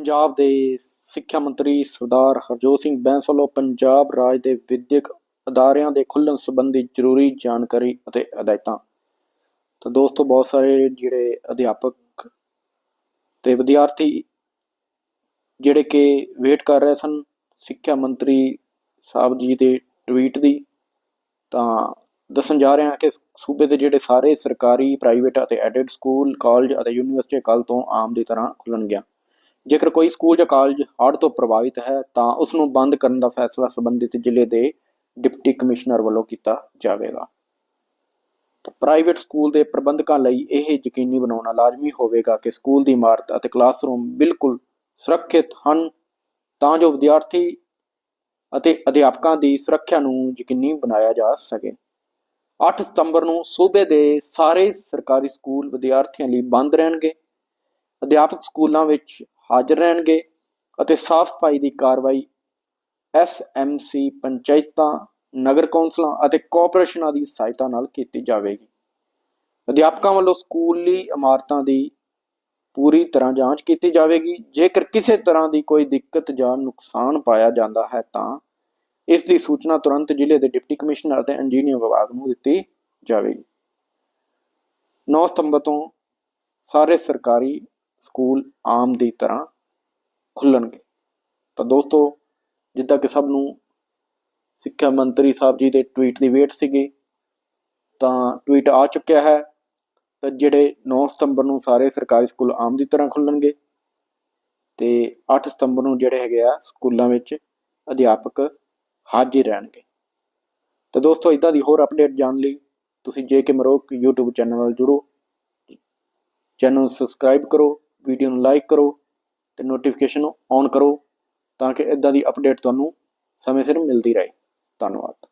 ਪੰਜਾਬ ਦੇ ਸਿੱਖਿਆ ਮੰਤਰੀ ਸਰਦਾਰ ਹਰਜੋਤ ਸਿੰਘ ਬੈਂਸ ਵੱਲੋਂ ਪੰਜਾਬ ਰਾਜ ਦੇ ਵਿਦਿਅਕ ਅਦਾਰਿਆਂ ਦੇ ਖੁੱਲਣ ਸੰਬੰਧੀ ਜ਼ਰੂਰੀ ਜਾਣਕਾਰੀ ਅਤੇ ਹਦਾਇਤਾਂ। ਤਾਂ ਦੋਸਤੋ, ਬਹੁਤ ਸਾਰੇ ਜਿਹੜੇ ਅਧਿਆਪਕ ਤੇ ਵਿਦਿਆਰਥੀ ਜਿਹੜੇ ਕਿ ਵੇਟ ਕਰ ਰਹੇ ਸਨ, ਸਿੱਖਿਆ ਮੰਤਰੀ ਸਾਹਿਬ ਜੀ ਦੇ ਟਵੀਟ ਦੀ, ਤਾਂ ਦੱਸਣ ਜਾ ਰਹੇ ਹਾਂ ਕਿ ਸੂਬੇ ਦੇ ਜਿਹੜੇ ਸਾਰੇ ਸਰਕਾਰੀ, ਪ੍ਰਾਈਵੇਟ ਅਤੇ ਐਡਿਡ ਸਕੂਲ, ਕਾਲਜ ਅਤੇ ਯੂਨੀਵਰਸਿਟੀ ਕੱਲ ਤੋਂ ਆਮ ਦੀ ਤਰ੍ਹਾਂ ਖੁੱਲਣਗੀਆਂ ਜੇਕਰ ਕੋਈ ਸਕੂਲ ਜਾਂ ਕਾਲਜ ਹੜ੍ਹ ਤੋਂ ਪ੍ਰਭਾਵਿਤ ਹੈ, ਤਾਂ ਉਸ ਨੂੰ ਬੰਦ ਕਰਨ ਦਾ ਫੈਸਲਾ ਸੰਬੰਧਿਤ ਜ਼ਿਲ੍ਹੇ ਦੇ ਡਿਪਟੀ ਕਮਿਸ਼ਨਰ ਵੱਲੋਂ ਕੀਤਾ ਜਾਵੇਗਾ। ਪ੍ਰਾਈਵੇਟ ਸਕੂਲ ਦੇ ਪ੍ਰਬੰਧਕਾਂ ਲਈ ਇਹ ਯਕੀਨੀ ਬਣਾਉਣਾ ਲਾਜ਼ਮੀ ਹੋਵੇਗਾ ਕਿ ਸਕੂਲ ਦੀ ਇਮਾਰਤ ਅਤੇ ਕਲਾਸਰੂਮ ਬਿਲਕੁਲ ਸੁਰੱਖਿਅਤ ਹਨ, ਤਾਂ ਜੋ ਵਿਦਿਆਰਥੀ ਅਤੇ ਅਧਿਆਪਕਾਂ ਦੀ ਸੁਰੱਖਿਆ ਨੂੰ ਯਕੀਨੀ ਬਣਾਇਆ ਜਾ ਸਕੇ। 8 ਸਤੰਬਰ ਨੂੰ ਸੂਬੇ ਦੇ ਸਾਰੇ ਸਰਕਾਰੀ ਸਕੂਲ ਵਿਦਿਆਰਥੀਆਂ ਲਈ ਬੰਦ ਰਹਿਣਗੇ। ਅਧਿਆਪਕ ਸਕੂਲਾਂ ਵਿੱਚ ਹਾਜ਼ਰ ਰਹਿਣਗੇ ਅਤੇ ਸਾਫ਼ ਸਫ਼ਾਈ ਦੀ ਕਾਰਵਾਈ ਐਸਐਮਸੀ ਪੰਚਾਇਤਾਂ, ਨਗਰ ਕੌਂਸਲਾਂ ਅਤੇ ਕਾਰਪੋਰੇਸ਼ਨਾਂ ਦੀ ਸਹਾਇਤਾ ਨਾਲ ਕੀਤੀ ਜਾਵੇਗੀ। ਅਧਿਆਪਕਾਂ ਵੱਲੋਂ ਸਕੂਲੀ ਇਮਾਰਤਾਂ ਦੀ ਪੂਰੀ ਤਰ੍ਹਾਂ ਜਾਂਚ ਕੀਤੀ ਜਾਵੇਗੀ। ਜੇਕਰ ਕਿਸੇ ਤਰ੍ਹਾਂ ਦੀ ਕੋਈ ਦਿੱਕਤ ਜਾਂ ਨੁਕਸਾਨ ਪਾਇਆ ਜਾਂਦਾ ਹੈ, ਤਾਂ ਇਸ ਦੀ ਸੂਚਨਾ ਤੁਰੰਤ ਜ਼ਿਲ੍ਹੇ ਦੇ ਡਿਪਟੀ ਕਮਿਸ਼ਨਰ ਅਤੇ ਇੰਜੀਨੀਅਰ ਵਿਭਾਗ ਨੂੰ ਦਿੱਤੀ ਜਾਵੇਗੀ। 9 ਸਤੰਬਰ ਤੋਂ ਸਾਰੇ ਸਰਕਾਰੀ ਸਕੂਲ ਆਮ ਦੀ ਤਰ੍ਹਾਂ ਖੁੱਲਣਗੇ। ਤਾਂ ਦੋਸਤੋ, ਜਿੱਦਾਂ ਕਿ ਸਭ ਨੂੰ ਸਿੱਖਿਆ ਮੰਤਰੀ ਸਾਹਿਬ ਜੀ ਦੇ ਟਵੀਟ ਦੀ ਵੇਟ ਸੀਗੀ, ਤਾਂ ਟਵੀਟ ਆ ਚੁੱਕਿਆ ਹੈ ਤਾਂ ਜਿਹੜੇ 9 ਸਤੰਬਰ ਨੂੰ ਸਾਰੇ ਸਰਕਾਰੀ ਸਕੂਲ ਆਮ ਦੀ ਤਰ੍ਹਾਂ ਖੁੱਲਣਗੇ ਤੇ 8 ਸਤੰਬਰ ਨੂੰ ਜਿਹੜੇ ਹੈਗੇ ਆ ਸਕੂਲਾਂ ਵਿੱਚ ਅਧਿਆਪਕ ਹਾਜ਼ਰ ਰਹਿਣਗੇ। ਤਾਂ ਦੋਸਤੋ ਇਦਾਂ ਦੀ ਹੋਰ ਅਪਡੇਟ ਜਾਣ ਲਈ ਤੁਸੀਂ ਜੇ ਕੇ ਮਰੋਕ YouTube ਚੈਨਲ ਨਾਲ ਜੁੜੋ, ਚੈਨਲ ਨੂੰ ਸਬਸਕ੍ਰਾਈਬ ਕਰੋ ਵੀਡੀਓ ਨੂੰ ਲਾਈਕ ਕਰੋ ਤੇ ਨੋਟੀਫਿਕੇਸ਼ਨ ਨੂੰ ਔਨ ਕਰੋ ਤਾਂ ਕਿ ਇਦਾਂ ਦੀ ਅਪਡੇਟ ਤੁਹਾਨੂੰ ਸਮੇਂ ਸਿਰ ਮਿਲਦੀ ਰਹੇ। ਧੰਨਵਾਦ।